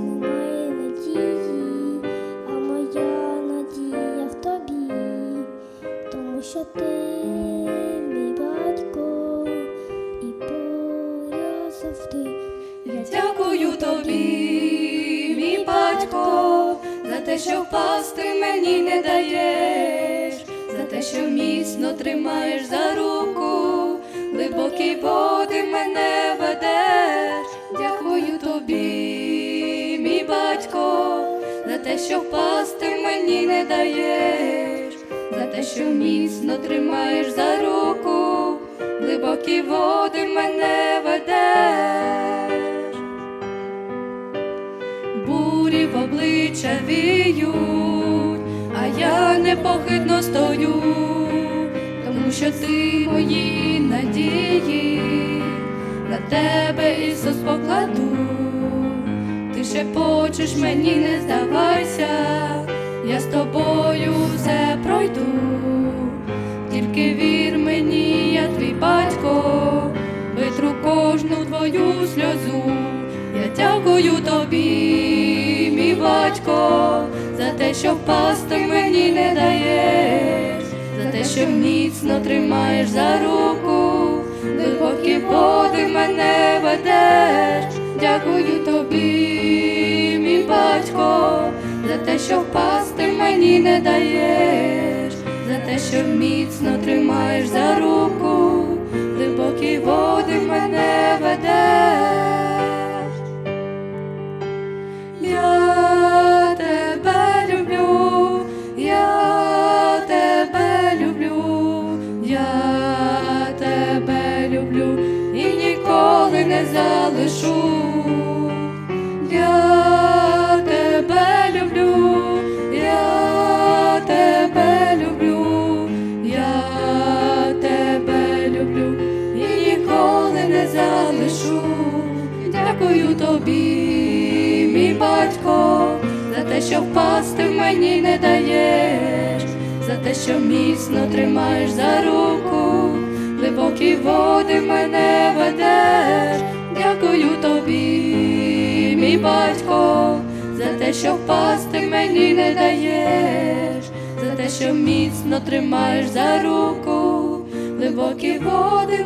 немає надії, а моя надія в тобі, тому що ти мій батько і поряд завжди. Я дякую тобі, мій батько, за те, що впасти мені не даєш, за те, що міцно тримаєш за руку, глибокий води мене. Батько, за те, що впасти мені не даєш, за те, що міцно тримаєш за руку, глибокі води мене ведеш. Бурі в обличчя віють, а я непохитно стою, тому що ти мої надії, на тебе Ісус покладу, шепочеш мені, не здавайся, я з тобою все пройду, тільки вір мені, я твій батько, витру кожну твою сльозу. Я дякую тобі, мій батько, за те, що впасти мені не даєш, за те, що міцно тримаєш за руку, глибокі води мене ведеш. Дякую тобі, що впасти мені не даєш, за те, що міцно тримаєш за руку, глибокі води мене ведеш. Я тебе люблю, я тебе люблю, я тебе люблю і ніколи не залишу. Дякую тобі, мій батько, за те, що впасти в мені не даєш, за те, що міцно тримаєш за руку, глибокі води мене ведеш. Дякую тобі, мій батько, за те, що впасти мені не даєш, за те, що міцно тримаєш за руку, глибокі води